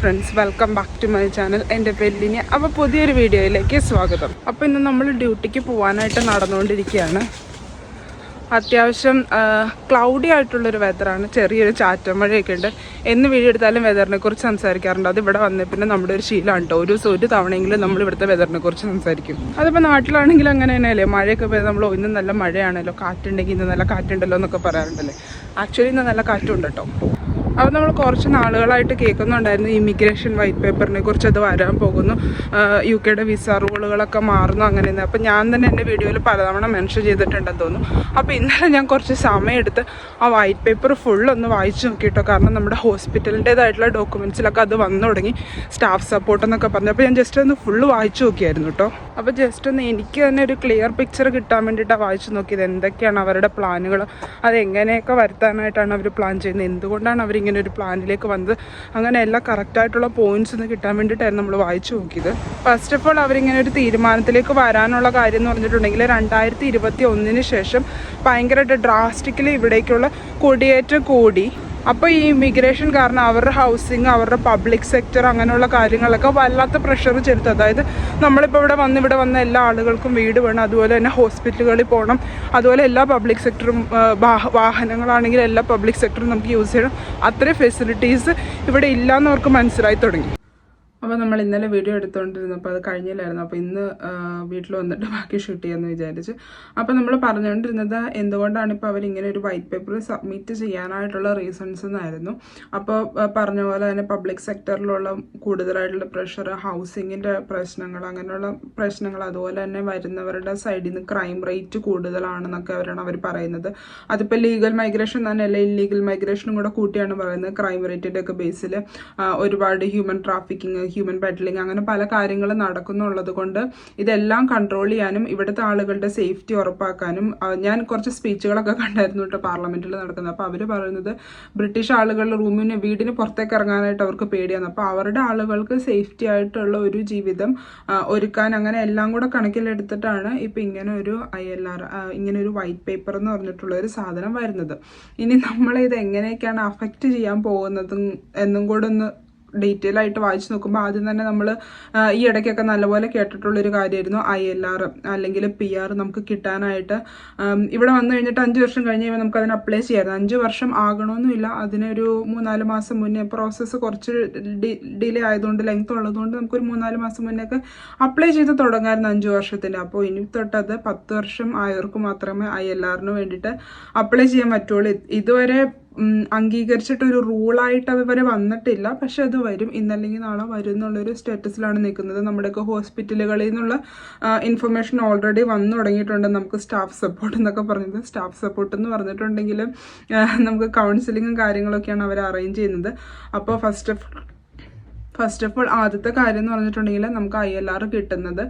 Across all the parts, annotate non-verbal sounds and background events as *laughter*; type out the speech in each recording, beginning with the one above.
Friends welcome back to my channel എന്റെ പെല്ലിന് അപ്പോൾ പുതിയൊരു വീഡിയോയിലേക്ക് സ്വാഗതം. അപ്പോൾ ഇന്ന് നമ്മൾ ഡ്യൂട്ടിക്ക് പോകാനായിട്ട് നടന്നുകൊണ്ടിരിക്കുകയാണ്. അത്യാവശ്യം ക്ലൗഡി ആയിട്ടുള്ളൊരു വെതറാണ് ചെറിയൊരു ചാറ്റം മഴയൊക്കെ ഉണ്ട്. എന്ന് വീഡിയോ എടുത്താലും വെതറിനെ കുറിച്ച് സംസാരിക്കാറുണ്ട്. അത് ഇവിടെ വന്നേ പിന്നെ നമ്മുടെ ഒരു ശീലമാണ് കേട്ടോ ഒരു ദിവസം ഒരു തവണയെങ്കിലും നമ്മൾ ഇവിടുത്തെ വെതറിനെ കുറിച്ച് സംസാരിക്കും. അതിപ്പോൾ നാട്ടിലാണെങ്കിലും അങ്ങനെ തന്നെയല്ലേ? മഴയൊക്കെ പോയത് നമ്മൾ ഇന്ന് നല്ല മഴയാണല്ലോ. കാറ്റുണ്ടെങ്കിൽ ഇന്ന് നല്ല കാറ്റുണ്ടല്ലോ എന്നൊക്കെ പറയാറുണ്ടല്ലേ? ആക്ച്വലി ഇന്ന് നല്ല കാറ്റുണ്ട് കേട്ടോ അപ്പോൾ നമ്മൾ കുറച്ച് നാളുകളായിട്ട് കേൾക്കുന്നുണ്ടായിരുന്നു ഇമിഗ്രേഷൻ വൈറ്റ് പേപ്പറിനെ കുറിച്ച് അത് വരാൻ പോകുന്നു. യു കെയുടെ വിസ റൂളുകളൊക്കെ മാറുന്നു അങ്ങനെ അപ്പോൾ ഞാൻ തന്നെ എന്റെ വീഡിയോയിൽ പലതവണ മെൻഷൻ ചെയ്തിട്ടുണ്ടെന്ന് തോന്നുന്നു. അപ്പോൾ ഇന്നലെ ഞാൻ കുറച്ച് സമയമെടുത്ത് ആ വൈറ്റ് പേപ്പർ ഫുൾ ഒന്ന് വായിച്ചു നോക്കിയിട്ടോ. കാരണം നമ്മുടെ ഹോസ്പിറ്റലിന്റേതായിട്ടുള്ള ഡോക്യുമെന്റ്സിലൊക്കെ അത് വന്നു തുടങ്ങി. സ്റ്റാഫ് സപ്പോർട്ട് എന്നൊക്കെ പറഞ്ഞു. അപ്പോൾ ഞാൻ ജസ്റ്റ് ഒന്ന് ഫുള്ള് വായിച്ചു നോക്കിയായിരുന്നു കേട്ടോ അപ്പോൾ ജസ്റ്റ് ഒന്ന് എനിക്ക് തന്നെ ഒരു ക്ലിയർ പിക്ചർ കിട്ടാൻ വേണ്ടിയിട്ടാണ് വായിച്ചു നോക്കിയത്. എന്തൊക്കെയാണ് അവരുടെ പ്ലാനുകൾ അതെങ്ങനെയൊക്കെ വരുത്താനായിട്ടാണ് അവർ പ്ലാൻ ചെയ്യുന്നത്? എന്തുകൊണ്ടാണ് അവരിങ്ങനെ ഒരു പ്ലാനിലേക്ക് വന്നത്. അങ്ങനെ എല്ലാ കറക്റ്റായിട്ടുള്ള പോയിന്റ്സ് ഒന്ന് കിട്ടാൻ വേണ്ടിയിട്ടായിരുന്നു നമ്മൾ വായിച്ചു നോക്കിയത്. ഫസ്റ്റ് ഓഫ് ഓൾ അവരിങ്ങനെ ഒരു തീരുമാനത്തിലേക്ക് വരാനുള്ള കാര്യം എന്ന് പറഞ്ഞിട്ടുണ്ടെങ്കിൽ രണ്ടായിരത്തി ഇരുപത്തി ഒന്നിന് ശേഷം ഭയങ്കരമായിട്ട് ഡ്രാസ്റ്റിക്കലി ഇവിടേക്കുള്ള കുടിയേറ്റം കൂടി അപ്പോൾ ഈ ഇമിഗ്രേഷൻ കാരണം അവരുടെ ഹൗസിങ് അവരുടെ പബ്ലിക് സെക്ടർ അങ്ങനെയുള്ള കാര്യങ്ങളൊക്കെ വല്ലാത്ത പ്രഷർ ചെലുത്തും. അതായത് നമ്മളിപ്പോൾ ഇവിടെ വന്ന് ഇവിടെ വന്ന എല്ലാ ആളുകൾക്കും വീട് വേണം അതുപോലെ തന്നെ ഹോസ്പിറ്റലുകളിൽ പോകണം അതുപോലെ എല്ലാ പബ്ലിക് സെക്ടറും വാഹനങ്ങളാണെങ്കിൽ എല്ലാ പബ്ലിക് സെക്ടറും നമുക്ക് യൂസ് ചെയ്യണം. അത്രയും ഫെസിലിറ്റീസ് ഇവിടെ ഇല്ലയെന്ന് മനസ്സിലായി തുടങ്ങി. അപ്പോൾ നമ്മൾ ഇന്നലെ വീഡിയോ എടുത്തുകൊണ്ടിരുന്നപ്പോൾ അത് കഴിഞ്ഞില്ലായിരുന്നു. അപ്പോൾ ഇന്ന് വീട്ടിൽ വന്നിട്ട് *laughs* ബാക്കി ഷൂട്ട് ചെയ്യാമെന്ന് വിചാരിച്ചു. അപ്പോൾ നമ്മൾ പറഞ്ഞുകൊണ്ടിരുന്നത് എന്തുകൊണ്ടാണ് ഇപ്പോൾ അവരിങ്ങനെ ഒരു വൈറ്റ് പേപ്പർ സബ്മിറ്റ് ചെയ്യാനായിട്ടുള്ള റീസൺസ് എന്നായിരുന്നു. അപ്പോൾ പറഞ്ഞ പോലെ തന്നെ പബ്ലിക് സെക്ടറിലുള്ള കൂടുതലായിട്ടുള്ള പ്രഷർ ഹൗസിങ്ങിന്റെ പ്രശ്നങ്ങൾ അങ്ങനെയുള്ള പ്രശ്നങ്ങൾ അതുപോലെ തന്നെ വരുന്നവരുടെ സൈഡിൽ നിന്ന് ക്രൈം റേറ്റ് കൂടുതലാണെന്നൊക്കെ അവരാണ് അവർ പറയുന്നത്. അതിപ്പോൾ ലീഗൽ മൈഗ്രേഷൻ തന്നെയല്ല ഇല്ലീഗൽ മൈഗ്രേഷനും കൂടെ കൂട്ടിയാണ് പറയുന്നത്. ക്രൈം റേറ്റിന്റെ ഒക്കെ ബേസിൽ ഒരുപാട് ഹ്യൂമൻ ട്രാഫിക്കിങ് ഹ്യൂമൻ ബെഡ്ലിംഗ് അങ്ങനെ പല കാര്യങ്ങളും നടക്കുന്നുള്ളത് കൊണ്ട് ഇതെല്ലാം കൺട്രോൾ ചെയ്യാനും ഇവിടുത്തെ ആളുകളുടെ സേഫ്റ്റി ഉറപ്പാക്കാനും ഞാൻ കുറച്ച് സ്പീച്ചുകളൊക്കെ കണ്ടായിരുന്നു കേട്ടോ പാർലമെന്റിൽ നടക്കുന്നത്. അപ്പോൾ അവർ പറയുന്നത് ബ്രിട്ടീഷ് ആളുകൾ റൂമിന് വീടിന് പുറത്തേക്ക് ഇറങ്ങാനായിട്ട് അവർക്ക് പേടിയാണ്. അപ്പോൾ അവരുടെ ആളുകൾക്ക് സേഫ്റ്റി ആയിട്ടുള്ള ഒരു ജീവിതം ഒരുക്കാൻ അങ്ങനെ എല്ലാം കൂടെ കണക്കിലെടുത്തിട്ടാണ് ഇപ്പോൾ ഇങ്ങനെ ഒരു ഐ എൽ ആർ ഇങ്ങനെ ഒരു വൈറ്റ് പേപ്പർ എന്ന് പറഞ്ഞിട്ടുള്ള ഒരു സാധനം വരുന്നത്. ഇനി നമ്മളിത് എങ്ങനെയൊക്കെയാണ് അഫക്റ്റ് ചെയ്യാൻ പോകുന്നതും എന്നും കൂടെ ഒന്ന് ഡീറ്റെയിൽ ആയിട്ട് വായിച്ചു നോക്കുമ്പോൾ ആദ്യം തന്നെ നമ്മൾ ഈ ഇടയ്ക്കൊക്കെ നല്ലപോലെ കേട്ടിട്ടുള്ളൊരു കാര്യമായിരുന്നു ഐ എൽ ആർ അല്ലെങ്കിൽ പി ആർ നമുക്ക് കിട്ടാനായിട്ട്. ഇവിടെ വന്നു കഴിഞ്ഞിട്ട് അഞ്ച് വർഷം കഴിഞ്ഞ് കഴിയുമ്പോൾ നമുക്ക് അതിന് അപ്ലൈ ചെയ്യാമായിരുന്നു. അഞ്ച് വർഷം ആകണമെന്നില്ല അതിനൊരു മൂന്നാൽ മാസം മുന്നേ പ്രോസസ്സ് കുറച്ച് ഡിലേ ആയതുകൊണ്ട് ലെങ്ത് ഉള്ളതുകൊണ്ട് നമുക്കൊരു മൂന്നാൽ മാസം മുന്നേ ഒക്കെ അപ്ലൈ ചെയ്ത് തുടങ്ങാമായിരുന്നു അഞ്ച് വർഷത്തിന്റെ അപ്പോൾ ഇനി തൊട്ടത് പത്ത് വർഷം ആയവർക്ക് മാത്രമേ ഐ എൽ ആറിന് വേണ്ടിയിട്ട് അപ്ലൈ ചെയ്യാൻ പറ്റുള്ളൂ. ഇതുവരെ അംഗീകരിച്ചിട്ടൊരു റൂളായിട്ട് വരെ വന്നിട്ടില്ല. പക്ഷെ അത് വരും. ഇന്നല്ലെങ്കിൽ നാളെ വരും എന്നുള്ളൊരു സ്റ്റാറ്റസിലാണ് നിൽക്കുന്നത്. നമ്മുടെയൊക്കെ ഹോസ്പിറ്റലുകളിൽ നിന്നുള്ള ഇൻഫർമേഷൻ ഓൾറെഡി വന്നു തുടങ്ങിയിട്ടുണ്ട്. നമുക്ക് സ്റ്റാഫ് സപ്പോർട്ട് എന്നൊക്കെ പറഞ്ഞത് സ്റ്റാഫ് സപ്പോർട്ട് എന്ന് പറഞ്ഞിട്ടുണ്ടെങ്കിൽ നമുക്ക് കൗൺസിലിങ്ങും കാര്യങ്ങളൊക്കെയാണ് അവർ അറേഞ്ച് ചെയ്യുന്നത്. അപ്പോൾ first of first of all ആദ്യത്തെ കാര്യം എന്ന് പറഞ്ഞിട്ടുണ്ടെങ്കിൽ നമുക്ക് ഐ എൽ ആർ കിട്ടുന്നത്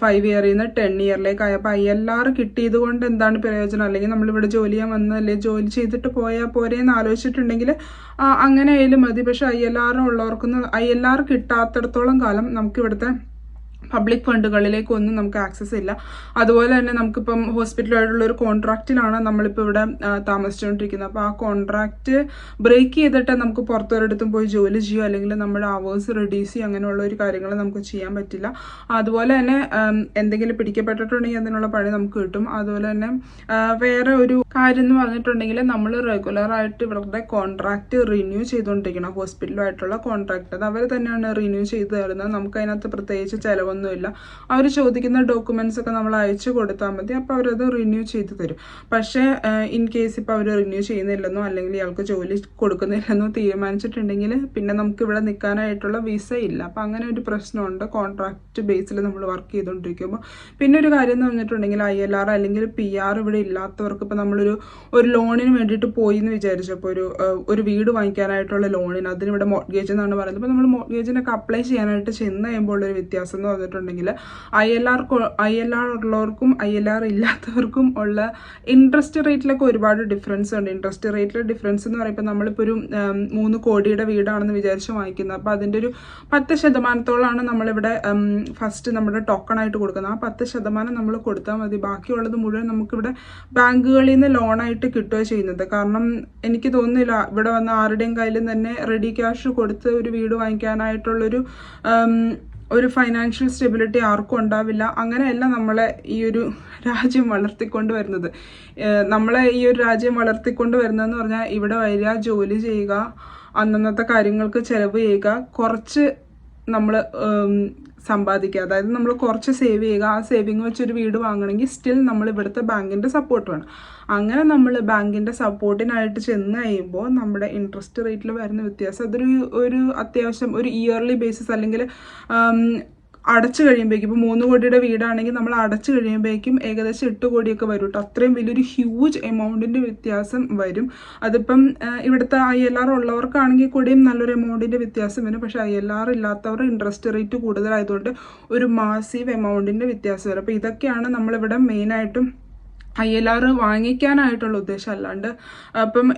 ഫൈവ് ഇയറിൽ നിന്ന് ടെൻ ഇയറിലേക്കായി അപ്പോൾ ഐ എൽ ആർ കിട്ടിയത് കൊണ്ട് എന്താണ് പ്രയോജനം? അല്ലെങ്കിൽ നമ്മളിവിടെ ജോലി ചെയ്യാൻ വന്നല്ലേ ജോലി ചെയ്തിട്ട് പോയാൽ പോരെ എന്ന് ആലോചിച്ചിട്ടുണ്ടെങ്കിൽ അങ്ങനെ ആയാലും മതി. പക്ഷേ ഐ എൽ ആർ ഉള്ളവർക്കൊന്നും ഐ എൽ ആർ കിട്ടാത്തിടത്തോളം കാലം നമുക്ക് ഇവിടുത്തെ പബ്ലിക് ഫണ്ടുകളിലേക്കൊന്നും നമുക്ക് ആക്സസ് ഇല്ല. അതുപോലെ തന്നെ നമുക്കിപ്പം ഹോസ്പിറ്റലായിട്ടുള്ള ഒരു കോൺട്രാക്റ്റിലാണ് നമ്മളിപ്പോൾ ഇവിടെ താമസിച്ചുകൊണ്ടിരിക്കുന്നത്. അപ്പോൾ ആ കോൺട്രാക്റ്റ് ബ്രേക്ക് ചെയ്തിട്ട് നമുക്ക് പുറത്തൊരിടത്തും പോയി ജോലി ചെയ്യുക അല്ലെങ്കിൽ നമ്മുടെ അവേഴ്സ് റെഡ്യൂസ് ചെയ്യുക അങ്ങനെയുള്ള ഒരു കാര്യങ്ങൾ നമുക്ക് ചെയ്യാൻ പറ്റില്ല. അതുപോലെ തന്നെ എന്തെങ്കിലും പിടിക്കപ്പെട്ടിട്ടുണ്ടെങ്കിൽ അതിനുള്ള പണി നമുക്ക് കിട്ടും. അതുപോലെ തന്നെ വേറെ ഒരു കാര്യം എന്ന് പറഞ്ഞിട്ടുണ്ടെങ്കിൽ നമ്മൾ റെഗുലറായിട്ട് ഇവരുടെ കോൺട്രാക്റ്റ് റിന്യൂ ചെയ്തുകൊണ്ടിരിക്കണം. ഹോസ്പിറ്റലുമായിട്ടുള്ള കോൺട്രാക്ട് അത് അവർ തന്നെയാണ് റിന്യൂ ചെയ്ത് തരുന്നത്. നമുക്ക് അതിനകത്ത് പ്രത്യേകിച്ച് ചിലവൊന്നുമില്ല അവർ ചോദിക്കുന്ന ഡോക്യുമെന്റ്സ് ഒക്കെ നമ്മൾ അയച്ചു കൊടുത്താൽ മതി. അപ്പോൾ അവരത് റിന്യൂ ചെയ്ത് തരും. പക്ഷേ ഇൻ കേസ് ഇപ്പോൾ അവർ റിന്യൂ ചെയ്യുന്നില്ലെന്നോ അല്ലെങ്കിൽ ഇയാൾക്ക് ജോലി കൊടുക്കുന്നില്ലെന്നോ തീരുമാനിച്ചിട്ടുണ്ടെങ്കിൽ പിന്നെ നമുക്ക് ഇവിടെ നിൽക്കാനായിട്ടുള്ള വിസ ഇല്ല. അപ്പം അങ്ങനെ ഒരു പ്രശ്നമുണ്ട്. കോൺട്രാക്റ്റ് ബേസിൽ നമ്മൾ വർക്ക് ചെയ്തുകൊണ്ടിരിക്കുമ്പോൾ. പിന്നെ ഒരു കാര്യം എന്ന് പറഞ്ഞിട്ടുണ്ടെങ്കിൽ ഐ എൽ ആർ അല്ലെങ്കിൽ പി ആർ ഇവിടെ ഇല്ലാത്തവർക്ക് ഇപ്പോൾ നമ്മളൊരു ഒരു ലോണിന് വേണ്ടിയിട്ട് പോയി എന്ന് വിചാരിച്ചപ്പോൾ ഒരു ഒരു വീട് വാങ്ങിക്കാനായിട്ടുള്ള ലോണിന് അതിന് ഇവിടെ മോർഗേജ് എന്നാണ് പറയുന്നത്. അപ്പോൾ നമ്മൾ മോഡ്ഗേജിനൊക്കെ അപ്ലൈ ചെയ്യാനായിട്ട് ചെന്ന് കഴിയുമ്പോൾ ഉള്ളൊരു വ്യത്യാസം എന്ന് പറഞ്ഞിട്ടുണ്ടെങ്കിൽ I L R I L R ഉള്ളവർക്കും ഐ എൽ ആർ ഇല്ലാത്തവർക്കും ഉള്ള ഇൻട്രസ്റ്റ് റേറ്റിലൊക്കെ ഒരുപാട് ഡിഫറൻസ് ഉണ്ട്. ഇൻട്രസ്റ്റ് റേറ്റിൽ ഡിഫറൻസ് എന്ന് പറയുമ്പോൾ നമ്മളിപ്പോൾ ഒരു മൂന്ന് കോടിയുടെ വീടാണെന്ന് വിചാരിച്ച് വാങ്ങിക്കുന്നത്. അപ്പോൾ അതിന്റെ ഒരു പത്ത് ശതമാനത്തോളമാണ് നമ്മളിവിടെ ഫസ്റ്റ് നമ്മുടെ ടോക്കൺ ആയിട്ട് കൊടുക്കുന്നത്. ആ പത്ത് ശതമാനം നമ്മൾ കൊടുത്താൽ മതി. ബാക്കിയുള്ളത് മുഴുവൻ നമുക്കിവിടെ ബാങ്കുകളിൽ നിന്ന് ലോണായിട്ട് കിട്ടുകയോ ചെയ്യുന്നത്. കാരണം എനിക്ക് തോന്നുന്നില്ല ഇവിടെ വന്ന ആരുടെയും കയ്യിലും തന്നെ റെഡി ക്യാഷ് കൊടുത്ത് ഒരു വീട് വാങ്ങിക്കാനായിട്ടുള്ളൊരു ഒരു ഫൈനാൻഷ്യൽ സ്റ്റെബിലിറ്റി ആർക്കും ഉണ്ടാവില്ല. അങ്ങനെയല്ല നമ്മളെ ഈ ഒരു രാജ്യം വളർത്തിക്കൊണ്ട് വരുന്നത്. നമ്മളെ ഈ ഒരു രാജ്യം വളർത്തിക്കൊണ്ട് വരുന്നതെന്ന് പറഞ്ഞാൽ ഇവിടെ വരിക ജോലി ചെയ്യുക അന്നന്നത്തെ കാര്യങ്ങൾക്ക് ചെലവ് ചെയ്യുക കുറച്ച് നമ്മൾ സമ്പാദിക്കുക. അതായത് നമ്മൾ കുറച്ച് സേവ് ചെയ്യുക. ആ സേവിങ് വെച്ചൊരു വീട് വാങ്ങണമെങ്കിൽ സ്റ്റിൽ നമ്മൾ ഇവിടുത്തെ ബാങ്കിന്റെ സപ്പോർട്ട് വേണം. അങ്ങനെ നമ്മൾ ബാങ്കിന്റെ സപ്പോർട്ടിനായിട്ട് ചെന്ന് കഴിയുമ്പോൾ നമ്മുടെ ഇൻട്രസ്റ്റ് റേറ്റിൽ വരുന്ന വ്യത്യാസം അതൊരു ഒരു അത്യാവശ്യം ഒരു ഇയർലി ബേസിസ് അല്ലെങ്കിൽ അടച്ചു കഴിയുമ്പോഴേക്കും ഇപ്പോൾ മൂന്ന് കോടിയുടെ വീടാണെങ്കിൽ നമ്മൾ അടച്ചു കഴിയുമ്പോഴേക്കും ഏകദേശം എട്ട് കോടിയൊക്കെ വരും കേട്ടോ. അത്രയും വലിയൊരു ഹ്യൂജ് എമൗണ്ടിന്റെ വ്യത്യാസം വരും. അതിപ്പം ഇവിടുത്തെ ഐ എൽ ആർ ഉള്ളവർക്കാണെങ്കിൽ കൂടിയും നല്ലൊരു എമൗണ്ടിന്റെ വ്യത്യാസം വരും. പക്ഷേ ഐ എൽ ആർ ഇല്ലാത്തവർ ഇൻട്രസ്റ്റ് റേറ്റ് കൂടുതലായതുകൊണ്ട് ഒരു മാസീവ് എമൗണ്ടിന്റെ വ്യത്യാസം വരും. അപ്പോൾ ഇതൊക്കെയാണ് നമ്മളിവിടെ മെയിനായിട്ടും ഐ എൽ ആർ വാങ്ങിക്കാനായിട്ടുള്ള ഉദ്ദേശം അല്ലാണ്ട് അപ്പം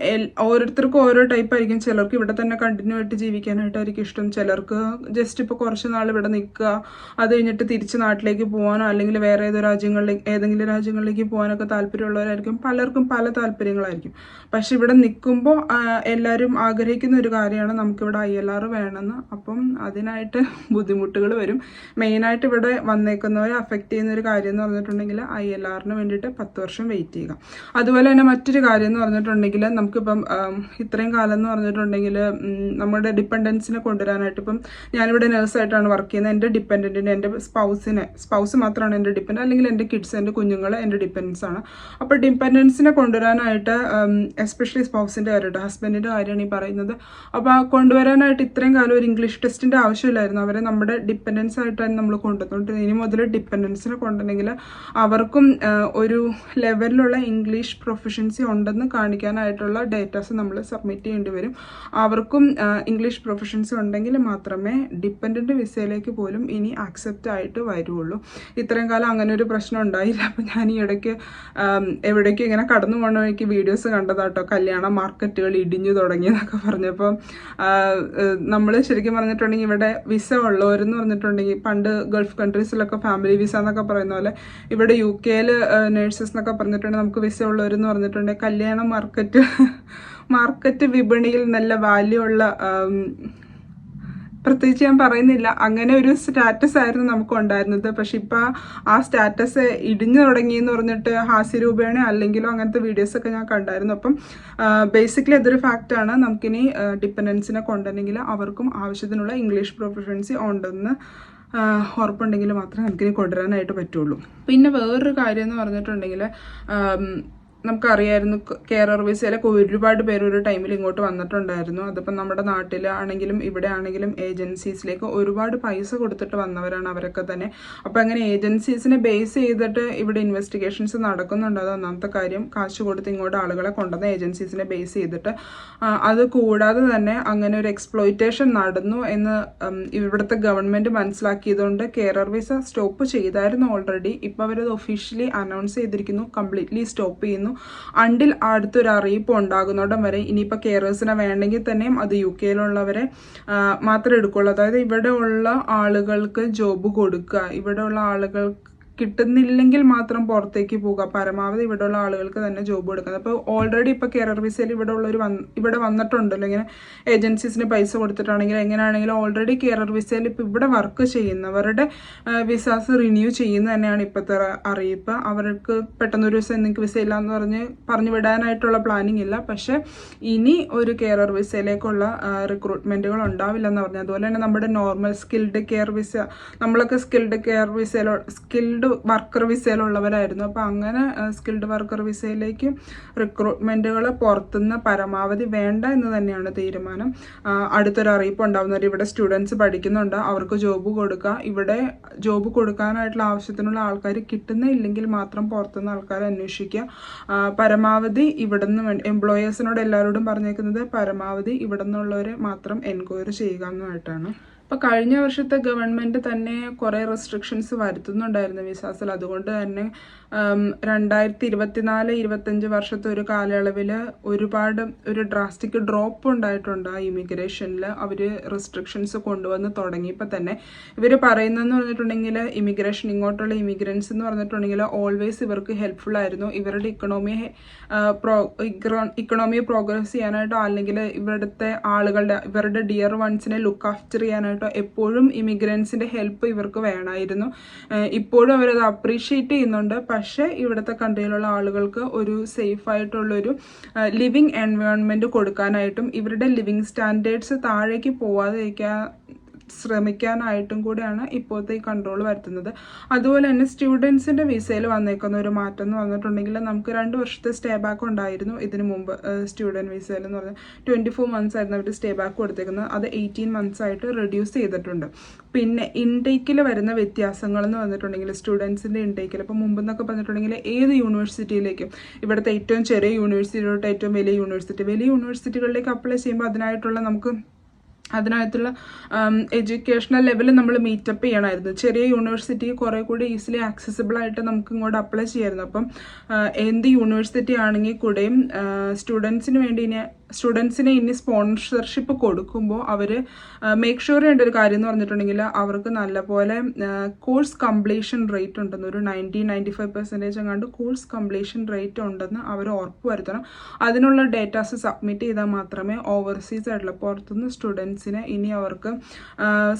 ഓരോരുത്തർക്കും ഓരോ ടൈപ്പ് ആയിരിക്കും. ചിലർക്ക് ഇവിടെ തന്നെ കണ്ടിന്യൂ ആയിട്ട് ജീവിക്കാനായിട്ടായിരിക്കും ഇഷ്ടം. ചിലർക്ക് ജസ്റ്റ് ഇപ്പോൾ കുറച്ച് നാൾ ഇവിടെ നിൽക്കുക അത് കഴിഞ്ഞിട്ട് തിരിച്ച് നാട്ടിലേക്ക് പോകാനോ അല്ലെങ്കിൽ വേറെ ഏതോ രാജ്യങ്ങളിലേക്ക് ഏതെങ്കിലും രാജ്യങ്ങളിലേക്ക് പോകാനൊക്കെ താല്പര്യമുള്ളവരായിരിക്കും. പലർക്കും പല താല്പര്യങ്ങളായിരിക്കും. പക്ഷെ ഇവിടെ നിൽക്കുമ്പോൾ എല്ലാവരും ആഗ്രഹിക്കുന്ന ഒരു കാര്യമാണ് നമുക്കിവിടെ ഐ എൽ ആർ വേണമെന്ന്. അപ്പം അതിനായിട്ട് *laughs* ബുദ്ധിമുട്ടുകൾ വരും. മെയിനായിട്ട് ഇവിടെ വന്നേക്കുന്നവരെ അഫക്റ്റ് ചെയ്യുന്ന ഒരു കാര്യം എന്ന് പറഞ്ഞിട്ടുണ്ടെങ്കിൽ ഐ എൽ ആറിന് വേണ്ടിയിട്ട് പത്ത് വർഷം വെയിറ്റ് ചെയ്യുക. അതുപോലെ തന്നെ മറ്റൊരു കാര്യം എന്ന് പറഞ്ഞിട്ടുണ്ടെങ്കിൽ നമുക്കിപ്പം ഇത്രയും കാലം എന്ന് പറഞ്ഞിട്ടുണ്ടെങ്കിൽ നമ്മുടെ ഡിപ്പെൻഡൻസിനെ കൊണ്ടുവരാനായിട്ട് ഇപ്പം ഞാനിവിടെ നേഴ്സായിട്ടാണ് വർക്ക് ചെയ്യുന്നത്. എന്റെ ഡിപ്പെൻഡന്റിനെ എന്റെ സ്പൗസിനെ സ്പൗസ് മാത്രമാണ് എന്റെ ഡിപ്പെൻഡ് അല്ലെങ്കിൽ എന്റെ കിഡ്സ് എന്റെ കുഞ്ഞുങ്ങൾ എന്റെ ഡിപ്പെൻഡൻസ് ആണ്. അപ്പോൾ ഡിപ്പെൻഡൻസിനെ കൊണ്ടുവരാനായിട്ട് എസ്പെഷ്യലി സ്പൗസിന്റെ കാര്യമായിട്ട് ഹസ്ബൻഡിന്റെ കാര്യമാണ് ഈ പറയുന്നത്. അപ്പോൾ കൊണ്ടുവരാനായിട്ട് ഇത്രയും കാലം ഒരു ഇംഗ്ലീഷ് ടെസ്റ്റിന്റെ ആവശ്യമില്ലായിരുന്നു. അവരെ നമ്മുടെ ഡിപ്പെൻഡൻസ് ആയിട്ടാണ് നമ്മൾ കൊണ്ടുവന്നുകൊണ്ട് ഇനി മുതൽ ഡിപ്പെൻഡൻസിനെ കൊണ്ടുവന്നെങ്കിൽ അവർക്കും ഒരു ലെവലിലുള്ള ഇംഗ്ലീഷ് പ്രൊഫഷൻസി ഉണ്ടെന്ന് കാണിക്കാനായിട്ടുള്ള ഡേറ്റാസ് നമ്മൾ സബ്മിറ്റ് ചെയ്യേണ്ടി വരും. അവർക്കും ഇംഗ്ലീഷ് പ്രൊഫഷൻസി ഉണ്ടെങ്കിൽ മാത്രമേ ഡിപ്പെൻഡന്റ് വിസയിലേക്ക് പോലും ഇനി ആക്സെപ്റ്റ് ആയിട്ട് വരുള്ളൂ ഇത്രയും കാലം അങ്ങനെ ഒരു പ്രശ്നം ഉണ്ടായില്ല. അപ്പം ഞാൻ ഈ ഇടയ്ക്ക് എവിടേക്കും ഇങ്ങനെ കടന്നു വഴിക്ക് വീഡിയോസ് കണ്ടതാട്ടോ. കല്യാണ മാർക്കറ്റുകൾ ഇടിഞ്ഞു തുടങ്ങിയെന്നൊക്കെ പറഞ്ഞപ്പോൾ നമ്മൾ ശരിക്കും പറഞ്ഞിട്ടുണ്ടെങ്കിൽ ഇവിടെ വിസ ഉള്ളവരെന്ന് പറഞ്ഞിട്ടുണ്ടെങ്കിൽ പണ്ട് ഗൾഫ് കൺട്രീസിലൊക്കെ ഫാമിലി വിസ എന്നൊക്കെ പറയുന്ന പോലെ ഇവിടെ യു കെയിൽ നേഴ്സസ് എന്നൊക്കെ പറഞ്ഞിട്ടുണ്ടെങ്കിൽ നമുക്ക് വിസ ഉള്ളവരെന്ന് പറഞ്ഞിട്ടുണ്ട്. കല്യാണ മാർക്കറ്റ് മാർക്കറ്റ് വിപണിയിൽ നല്ല വാല്യൂ ഉള്ള പ്രത്യേകിച്ച് ഞാൻ പറയുന്നില്ല. അങ്ങനെ ഒരു സ്റ്റാറ്റസ് ആയിരുന്നു നമുക്ക് ഉണ്ടായിരുന്നത്. പക്ഷെ ഇപ്പം ആ സ്റ്റാറ്റസ് ഇടിഞ്ഞു തുടങ്ങി എന്ന് പറഞ്ഞിട്ട് ഹാസ്യരൂപേണ അല്ലെങ്കിലോ അങ്ങനത്തെ വീഡിയോസ് ഒക്കെ ഞാൻ കണ്ടായിരുന്നു. അപ്പം ബേസിക്കലി അതൊരു ഫാക്റ്റാണ് നമുക്കിനി ഡിപ്പെൻഡൻസിനെ കൊണ്ടുവന്നെങ്കിൽ അവർക്കും ആവശ്യത്തിനുള്ള ഇംഗ്ലീഷ് പ്രൊഫഷൻസി ഉണ്ടെന്ന് ഉറപ്പുണ്ടെങ്കിൽ മാത്രമേ നമുക്കിനി കൊണ്ടുവരാനായിട്ട് പറ്റുള്ളൂ. പിന്നെ വേറൊരു കാര്യം എന്ന് പറഞ്ഞിട്ടുണ്ടെങ്കിൽ നമുക്കറിയായിരുന്നു കെയർ വിസയിലൊക്കെ ഒരുപാട് പേര് ഒരു ടൈമിൽ ഇങ്ങോട്ട് വന്നിട്ടുണ്ടായിരുന്നു. അതിപ്പം നമ്മുടെ നാട്ടിലാണെങ്കിലും ഇവിടെ ആണെങ്കിലും ഏജൻസീസിലേക്ക് ഒരുപാട് പൈസ കൊടുത്തിട്ട് വന്നവരാണ് അവരൊക്കെ തന്നെ. അപ്പോൾ അങ്ങനെ ഏജൻസീസിനെ ബേസ് ചെയ്തിട്ട് ഇവിടെ ഇൻവെസ്റ്റിഗേഷൻസ് നടക്കുന്നുണ്ട്. അത് ഒന്നാമത്തെ കാര്യം കാശ് കൊടുത്ത് ഇങ്ങോട്ട് ആളുകളെ കൊണ്ടുവന്ന ഏജൻസീസിനെ ബേസ് ചെയ്തിട്ട്. അത് കൂടാതെ തന്നെ അങ്ങനെ ഒരു എക്സ്പ്ലോയിറ്റേഷൻ നടന്നു എന്ന് ഇവിടുത്തെ ഗവൺമെന്റ് മനസ്സിലാക്കിയതുകൊണ്ട് കെയർ വിസ സ്റ്റോപ്പ് ചെയ്തായിരുന്നു ഓൾറെഡി. ഇപ്പോൾ അവരത് ഒഫീഷ്യലി അനൗൺസ് ചെയ്തിരിക്കുന്നു. കംപ്ലീറ്റ്ലി സ്റ്റോപ്പ് ചെയ്യുന്നു. അണ്ടിൽ അടുത്തൊരു അറിയിപ്പ് ഉണ്ടാകുന്നോടം വരെ ഇനിയിപ്പോൾ കെയറേഴ്സിനെ വേണമെങ്കിൽ തന്നെയും അത് യു കെയിലുള്ളവരെ മാത്രമേ എടുക്കുള്ളൂ. അതായത് ഇവിടെ ഉള്ള ആളുകൾക്ക് ജോബ് കൊടുക്കുക ഇവിടെയുള്ള ആളുകൾക്ക് കിട്ടുന്നില്ലെങ്കിൽ മാത്രം പുറത്തേക്ക് പോകുക. പരമാവധി ഇവിടെയുള്ള ആളുകൾക്ക് തന്നെ ജോബ് കൊടുക്കുന്നത്. അപ്പോൾ ഓൾറെഡി ഇപ്പോൾ കെയർ വിസയിൽ ഇവിടെ ഉള്ളവർ വന്ന് ഇവിടെ വന്നിട്ടുണ്ടല്ലോ ഇങ്ങനെ ഏജൻസീസിന് പൈസ കൊടുത്തിട്ടാണെങ്കിൽ എങ്ങനെയാണെങ്കിലും ഓൾറെഡി കെയർ വിസയിൽ ഇപ്പോൾ ഇവിടെ വർക്ക് ചെയ്യുന്നവരുടെ വിസാസ് റിന്യൂ ചെയ്യുന്ന തന്നെയാണ് ഇപ്പോഴത്തെ അറിയിപ്പ്. അവർക്ക് പെട്ടെന്നൊരു ദിവസം നിങ്ങൾക്ക് വിസ ഇല്ല എന്ന് പറഞ്ഞ് പറഞ്ഞു വിടാനായിട്ടുള്ള പ്ലാനിങ് ഇല്ല. പക്ഷേ ഇനി ഒരു കെയർ വിസയിലേക്കുള്ള റിക്രൂട്ട്മെന്റുകൾ ഉണ്ടാവില്ലെന്ന് പറഞ്ഞു. അതുപോലെ തന്നെ നമ്മുടെ നോർമൽ സ്കിൽഡ് കെയർ വിസ നമ്മളൊക്കെ സ്കിൽഡ് കെയർ വിസയിലോ സ്കിൽഡ് വർക്കർ വിസയിലുള്ളവരായിരുന്നു. അപ്പോൾ അങ്ങനെ സ്കിൽഡ് വർക്കർ വിസയിലേക്ക് റിക്രൂട്ട്മെന്റുകൾ പുറത്തുനിന്ന് പരമാവധി വേണ്ട എന്ന് തന്നെയാണ് തീരുമാനം. അടുത്തൊരു അറിയിപ്പ് ഉണ്ടാകുന്നവർ ഇവിടെ സ്റ്റുഡൻസ് പഠിക്കുന്നുണ്ട്. അവർക്ക് ജോബ് കൊടുക്കുക ഇവിടെ ജോബ് കൊടുക്കാനായിട്ടുള്ള ആവശ്യത്തിനുള്ള ആൾക്കാർ കിട്ടുന്നില്ലെങ്കിൽ മാത്രം പുറത്തുനിന്ന് ആൾക്കാരെ അന്വേഷിക്കുക. പരമാവധി ഇവിടുന്ന് എംപ്ലോയേഴ്സിനോട് എല്ലാവരോടും പറഞ്ഞേക്കുന്നത് പരമാവധി ഇവിടെ നിന്നുള്ളവരെ മാത്രം എൻക്വയറി ചെയ്യുക എന്നുമായിട്ടാണ്. അപ്പോൾ കഴിഞ്ഞ വർഷത്തെ ഗവൺമെന്റ് തന്നെ കുറേ റെസ്ട്രിക്ഷൻസ് വരുത്തുന്നുണ്ടായിരുന്നു വിസാസിൽ അതുകൊണ്ട് തന്നെ രണ്ടായിരത്തി ഇരുപത്തിനാല് ഇരുപത്തഞ്ച് വർഷത്തെ ഒരു കാലയളവിൽ ഒരുപാട് ഒരു ഡ്രാസ്റ്റിക് ഡ്രോപ്പ് ഉണ്ടായിട്ടുണ്ട് ആ ഇമിഗ്രേഷനിൽ അവർ റെസ്ട്രിക്ഷൻസ് കൊണ്ടുവന്ന് തുടങ്ങിയപ്പോൾ തന്നെ ഇവർ പറയുന്നതെന്ന് പറഞ്ഞിട്ടുണ്ടെങ്കിൽ ഇമിഗ്രേഷൻ ഇങ്ങോട്ടുള്ള ഇമിഗ്രൻസ് എന്ന് പറഞ്ഞിട്ടുണ്ടെങ്കിൽ ഓൾവേസ് ഇവർക്ക് ഹെൽപ്ഫുൾ ആയിരുന്നു. ഇവരുടെ ഇക്കണോമി പ്രോ ഇക്കണോമിയെ പ്രോഗ്രസ് ചെയ്യാനായിട്ടോ അല്ലെങ്കിൽ ഇവരുടെ ആളുകളുടെ ഇവരുടെ ഡിയർ വൺസിനെ ലുക്ക് ആഫ്റ്റർ ചെയ്യാനായിട്ടോ എപ്പോഴും ഇമിഗ്രൻസിന്റെ ഹെൽപ്പ് ഇവർക്ക് വേണമായിരുന്നു ഇപ്പോഴും അവരത് അപ്രീഷിയേറ്റ് ചെയ്യുന്നുണ്ട്. പക്ഷേ ഇവിടുത്തെ കൺട്രിയിലുള്ള ആളുകൾക്ക് ഒരു സേഫ് ആയിട്ടുള്ളൊരു ലിവിങ് എൻവയോൺമെന്റ് കൊടുക്കാനായിട്ടും ഇവരുടെ ലിവിങ് സ്റ്റാൻഡേർഡ്സ് താഴേക്ക് പോവാതിരിക്കാൻ ശ്രമിക്കാനായിട്ടും കൂടിയാണ് ഇപ്പോഴത്തെ ഈ കൺട്രോൾ വരുത്തുന്നത്. അതുപോലെ തന്നെ സ്റ്റുഡൻസിന്റെ വിസയിൽ വന്നേക്കുന്ന ഒരു മാറ്റം എന്ന് പറഞ്ഞിട്ടുണ്ടെങ്കിൽ നമുക്ക് രണ്ട് വർഷത്തെ സ്റ്റേ ബാക്ക് ഉണ്ടായിരുന്നു ഇതിനു മുമ്പ് സ്റ്റുഡന്റ് വിസയിൽ എന്ന് പറഞ്ഞാൽ. ട്വന്റി ഫോർ മന്ത്സ് ആയിരുന്നു അവർ സ്റ്റേ ബാക്ക് കൊടുത്തേക്കുന്നത്. അത് എയ്റ്റീൻ മന്ത്സ് ആയിട്ട് റെഡ്യൂസ് ചെയ്തിട്ടുണ്ട്. പിന്നെ ഇൻടേക്കിൽ വരുന്ന വ്യത്യാസങ്ങൾ എന്ന് പറഞ്ഞിട്ടുണ്ടെങ്കിൽ സ്റ്റുഡൻസിന്റെ ഇൻടേക്കിൽ ഇപ്പോൾ മുമ്പ് എന്നൊക്കെ പറഞ്ഞിട്ടുണ്ടെങ്കിൽ ഏത് യൂണിവേഴ്സിറ്റിയിലേക്കും ഇവിടുത്തെ ഏറ്റവും ചെറിയ യൂണിവേഴ്സിറ്റി തൊട്ട് ഏറ്റവും വലിയ യൂണിവേഴ്സിറ്റി വലിയ യൂണിവേഴ്സിറ്റികളിലേക്ക് അപ്ലൈ ചെയ്യുമ്പോൾ അതിനായിട്ടുള്ള നമുക്ക് അതിനകത്തുള്ള എഡ്യൂക്കേഷണൽ ലെവൽ നമ്മൾ മീറ്റപ്പ് ചെയ്യണമായിരുന്നു. ചെറിയ യൂണിവേഴ്സിറ്റി കുറേ കൂടി ഈസിലി ആക്സസിബിൾ ആയിട്ട് നമുക്ക് ഇങ്ങോട്ട് അപ്ലൈ ചെയ്യായിരുന്നു. അപ്പം എന്ത് യൂണിവേഴ്സിറ്റി ആണെങ്കിൽ കൂടെയും സ്റ്റുഡൻസിന് വേണ്ടി ഇനി സ്റ്റുഡൻസിന് ഇനി സ്പോൺസർഷിപ്പ് കൊടുക്കുമ്പോൾ അവർ മേക്ക് ഷുവർ ചെയ്യേണ്ട ഒരു കാര്യം എന്ന് പറഞ്ഞിട്ടുണ്ടെങ്കിൽ അവർക്ക് നല്ലപോലെ കോഴ്സ് കംപ്ലീഷൻ റേറ്റ് ഉണ്ടെന്ന് ഒരു നയന്റി നയന്റി ഫൈവ് പെർസെന്റേജ് എങ്ങാണ്ട് കോഴ്സ് കംപ്ലീഷൻ റേറ്റ് ഉണ്ടെന്ന് അവർ ഉറപ്പ് വരുത്തണം. അതിനുള്ള ഡേറ്റാസ് സബ്മിറ്റ് ചെയ്താൽ മാത്രമേ ഓവർസീസ് ആയിട്ടുള്ള പുറത്തുനിന്ന് സ്റ്റുഡൻസിന് ഇനി അവർക്ക്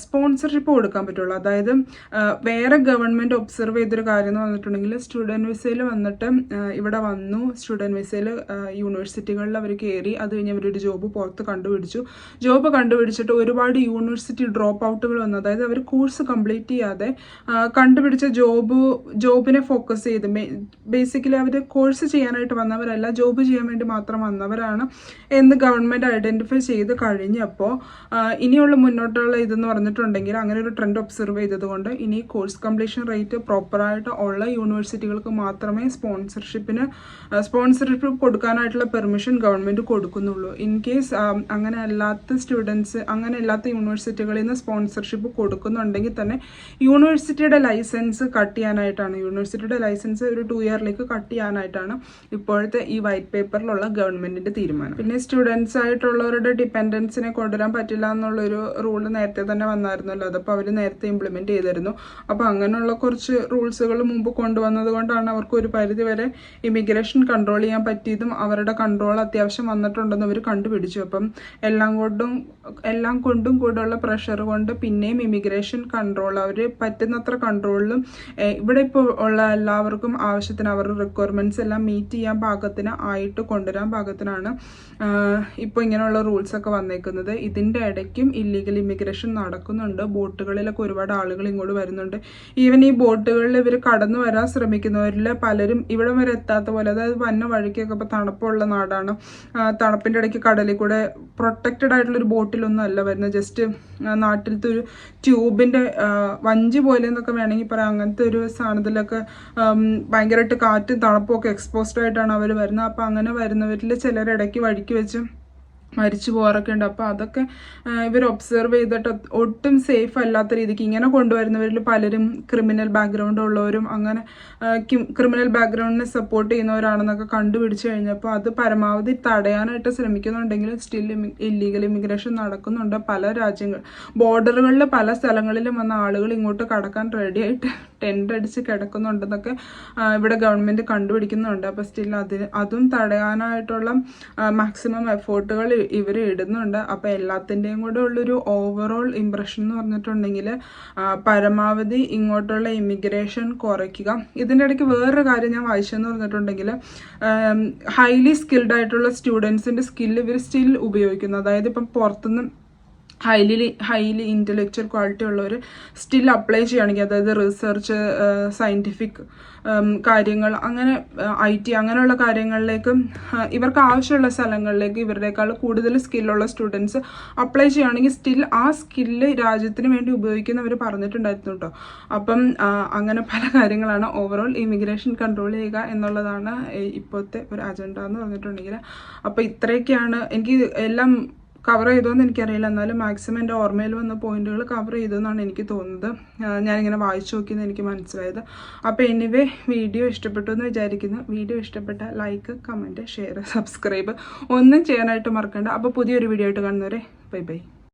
സ്പോൺസർഷിപ്പ് കൊടുക്കാൻ പറ്റുള്ളൂ. അതായത് വേറെ ഗവൺമെന്റ് ഒബ്സർവ് ചെയ്തൊരു കാര്യം എന്ന് പറഞ്ഞിട്ടുണ്ടെങ്കിൽ സ്റ്റുഡന്റ് വിസയിൽ വന്നിട്ട് ഇവിടെ വന്നു. സ്റ്റുഡന്റ് വിസയിൽ യൂണിവേഴ്സിറ്റികളിൽ അവർ കയറി അത് കഴിഞ്ഞ് അവരൊരു ജോബ് പുറത്ത് കണ്ടുപിടിച്ചു. ജോബ് കണ്ടുപിടിച്ചിട്ട് ഒരുപാട് യൂണിവേഴ്സിറ്റി ഡ്രോപ്പ് ഔട്ടുകൾ വന്നു. അതായത് അവർ കോഴ്സ് കംപ്ലീറ്റ് ചെയ്യാതെ കണ്ടുപിടിച്ച ജോബ് ജോബിനെ ഫോക്കസ് ചെയ്ത്. ബേസിക്കലി അവർ കോഴ്സ് ചെയ്യാനായിട്ട് വന്നവരല്ല ജോബ് ചെയ്യാൻ വേണ്ടി മാത്രം വന്നവരാണ് എന്ന് ഗവൺമെന്റ് ഐഡന്റിഫൈ ചെയ്ത് കഴിഞ്ഞപ്പോൾ ഇനിയുള്ള മുന്നോട്ടുള്ള ഇതെന്ന് പറഞ്ഞിട്ടുണ്ടെങ്കിൽ അങ്ങനെ ഒരു ട്രെൻഡ് ഒബ്സർവ് ചെയ്തതുകൊണ്ട് ഇനി കോഴ്സ് കംപ്ലീഷൻ റേറ്റ് പ്രോപ്പറായിട്ട് ഉള്ള യൂണിവേഴ്സിറ്റികൾക്ക് മാത്രമേ സ്പോൺസർഷിപ്പിന് സ്പോൺസർഷിപ്പ് കൊടുക്കാനായിട്ടുള്ള പെർമിഷൻ ഗവൺമെന്റ് കൊടുക്കുന്നുള്ളൂ ഇൻ കേസ് അങ്ങനെ അല്ലാത്ത സ്റ്റുഡൻസ് അങ്ങനെ അല്ലാത്ത യൂണിവേഴ്സിറ്റികളിൽ നിന്ന് സ്പോൺസർഷിപ്പ് കൊടുക്കുന്നുണ്ടെങ്കിൽ തന്നെ യൂണിവേഴ്സിറ്റിയുടെ ലൈസൻസ് കട്ട് ചെയ്യാനായിട്ടാണ്. യൂണിവേഴ്സിറ്റിയുടെ ലൈസൻസ് ഒരു ടു ഇയറിലേക്ക് കട്ട് ചെയ്യാനായിട്ടാണ് ഇപ്പോഴത്തെ ഈ വൈറ്റ് പേപ്പറിലുള്ള ഗവൺമെന്റിന്റെ തീരുമാനം. പിന്നെ സ്റ്റുഡൻസ് ആയിട്ടുള്ളവരുടെ ഡിപ്പെൻഡൻസിനെ കൊണ്ടുവരാൻ പറ്റില്ല എന്നുള്ളൊരു റൂൾ നേരത്തെ തന്നെ വന്നായിരുന്നല്ലോ. അതപ്പോൾ അവർ നേരത്തെ ഇംപ്ലിമെന്റ് ചെയ്തിരുന്നു. അപ്പോൾ അങ്ങനെയുള്ള കുറച്ച് റൂൾസുകൾ മുമ്പ് കൊണ്ടുവന്നത് കൊണ്ടാണ് അവർക്ക് ഒരു പരിധിവരെ ഇമിഗ്രേഷൻ കൺട്രോൾ ചെയ്യാൻ പറ്റിയതും അവരുടെ കൺട്രോൾ അത്യാവശ്യം വന്നിട്ടുണ്ടെന്ന് അവർ കണ്ടുപിടിച്ചു. അപ്പം എല്ലാം കൊണ്ടും എല്ലാം കൊണ്ടും കൂടെയുള്ള പ്രഷർ കൊണ്ട് പിന്നെയും ഇമിഗ്രേഷൻ കൺട്രോൾ അവർ പറ്റുന്നത്ര കൺട്രോളിലും ഇവിടെ ഇപ്പോൾ ഉള്ള എല്ലാവർക്കും ആവശ്യത്തിന് അവരുടെ റിക്വയർമെന്റ്സ് എല്ലാം മീറ്റ് ചെയ്യാൻ പാകത്തിന് ആയിട്ട് കൊണ്ടുവരാൻ പാകത്തിനാണ് ഇപ്പോൾ ഇങ്ങനെയുള്ള റൂൾസ് ഒക്കെ വന്നേക്കുന്നത്. ഇതിന്റെ ഇടയ്ക്കും ഇല്ലീഗൽ ഇമിഗ്രേഷൻ നടക്കുന്നുണ്ട്. ബോട്ടുകളിലൊക്കെ ഒരുപാട് ആളുകൾ ഇങ്ങോട്ട് വരുന്നുണ്ട്. ഈവൻ ഈ ബോട്ടുകളിൽ ഇവർ കടന്നു വരാൻ ശ്രമിക്കുന്നവരിൽ പലരും ഇവിടം വരെ എത്താത്ത പോലെ അതായത് വന്ന വഴിക്കൊക്കെ ഇപ്പോൾ തണുപ്പുള്ള നാടാണ്. ആ, തണുപ്പിന്റെ ഇടയ്ക്ക് കടലിൽ കൂടെ പ്രൊട്ടക്റ്റഡ് ആയിട്ടുള്ള ഒരു ബോട്ടിലൊന്നും അല്ല വരുന്നത്. ജസ്റ്റ് നാട്ടിലത്തെ ഒരു ട്യൂബിന്റെ വഞ്ചി പോലെ എന്നൊക്കെ വേണമെങ്കിൽ പറയാം. അങ്ങനത്തെ ഒരു സാധനത്തിലൊക്കെ ഭയങ്കരമായിട്ട് കാറ്റും തണുപ്പും ഒക്കെ എക്സ്പോസ്ഡ് ആയിട്ടാണ് അവർ വരുന്നത്. അപ്പോൾ അങ്ങനെ വരുന്നവരിൽ ചിലർ ഇടയ്ക്ക് വഴിക്ക് വെച്ച് മരിച്ചു പോകാറൊക്കെ ഉണ്ട്. അപ്പോൾ അതൊക്കെ ഇവർ ഒബ്സർവ് ചെയ്തിട്ട് ഒട്ടും സേഫ് അല്ലാത്ത രീതിക്ക് ഇങ്ങനെ കൊണ്ടുവരുന്നവരിൽ പലരും ക്രിമിനൽ ബാക്ക്ഗ്രൗണ്ട് ഉള്ളവരും അങ്ങനെ ക്രിമിനൽ ബാക്ക്ഗ്രൗണ്ടിനെ സപ്പോർട്ട് ചെയ്യുന്നവരാണെന്നൊക്കെ കണ്ടുപിടിച്ച് കഴിഞ്ഞപ്പോൾ അത് പരമാവധി തടയാനായിട്ട് ശ്രമിക്കുന്നുണ്ടെങ്കിൽ സ്റ്റിൽ ഇല്ലീഗൽ ഇമിഗ്രേഷൻ നടക്കുന്നുണ്ട് പല രാജ്യങ്ങൾ. ബോർഡറുകളിൽ പല സ്ഥലങ്ങളിലും വന്ന ആളുകൾ ഇങ്ങോട്ട് കടക്കാൻ റെഡി ആയിട്ട് ടെന്റ് അടിച്ച് കിടക്കുന്നുണ്ടെന്നൊക്കെ ഇവിടെ ഗവൺമെന്റ് കണ്ടുപിടിക്കുന്നുണ്ട്. അപ്പോൾ സ്റ്റിൽ അതിന് അതും തടയാനായിട്ടുള്ള മാക്സിമം എഫേർട്ടുകൾ ഇവർ ഇടുന്നുണ്ട്. അപ്പോൾ എല്ലാത്തിന്റെയും കൂടെ ഉള്ളൊരു ഓവറോൾ ഇമ്പ്രഷൻ എന്ന് പറഞ്ഞിട്ടുണ്ടെങ്കിൽ പരമാവധി ഇങ്ങോട്ടുള്ള ഇമിഗ്രേഷൻ കുറയ്ക്കുക. ഇതിന്റെ ഇടയ്ക്ക് വേറൊരു കാര്യം ഞാൻ വായിച്ചെന്ന് പറഞ്ഞിട്ടുണ്ടെങ്കിൽ ഹൈലി സ്കിൽഡ് ആയിട്ടുള്ള സ്റ്റുഡൻസിന്റെ സ്കില്ല് ഇവർ സ്റ്റിൽ ഉപയോഗിക്കുന്നു. അതായത് ഇപ്പം പുറത്തുനിന്ന് ഹൈലി ഹൈലി ഇന്റലക്ച്വൽ ക്വാളിറ്റി ഉള്ളവർ സ്റ്റിൽ അപ്ലൈ ചെയ്യുകയാണെങ്കിൽ അതായത് റിസർച്ച് സയന്റിഫിക് കാര്യങ്ങൾ അങ്ങനെ ഐ ടി അങ്ങനെയുള്ള കാര്യങ്ങളിലേക്ക് ഇവർക്ക് ആവശ്യമുള്ള സ്ഥലങ്ങളിലേക്ക് ഇവരുടെക്കാൾ കൂടുതൽ സ്കില്ലുള്ള സ്റ്റുഡൻസ് അപ്ലൈ ചെയ്യുകയാണെങ്കിൽ സ്റ്റിൽ ആ സ്കില്ല് രാജ്യത്തിന് വേണ്ടി ഉപയോഗിക്കുന്നവർ പറഞ്ഞിട്ടുണ്ടായിരുന്നു കേട്ടോ അപ്പം അങ്ങനെ പല കാര്യങ്ങളാണ് ഓവറോൾ ഇമിഗ്രേഷൻ കൺട്രോൾ ചെയ്യുക എന്നുള്ളതാണ് ഇപ്പോഴത്തെ ഒരു അജണ്ട എന്ന് പറഞ്ഞിട്ടുണ്ടെങ്കിൽ. അപ്പോൾ ഇത്രയൊക്കെയാണ് എനിക്ക് എല്ലാം കവർ ചെയ്തോ എന്ന് എനിക്കറിയില്ല. എന്നാലും മാക്സിമം എന്റെ ഓർമ്മയിൽ വന്ന പോയിന്റുകൾ കവർ ചെയ്തു എന്നാണ് എനിക്ക് തോന്നുന്നത്. ഞാനിങ്ങനെ വായിച്ചു നോക്കിയെന്ന് എനിക്ക് മനസ്സിലായത്. അപ്പോൾ എനിവേ വീഡിയോ ഇഷ്ടപ്പെട്ടു എന്ന് വിചാരിക്കുന്നു. വീഡിയോ ഇഷ്ടപ്പെട്ട ലൈക്ക് കമന്റ് ഷെയർ സബ്സ്ക്രൈബ് ഒന്നും ചെയ്യാനായിട്ട് മറക്കണ്ട. അപ്പോൾ പുതിയൊരു വീഡിയോ ആയിട്ട് കാണുന്നവരെ ബൈ ബൈ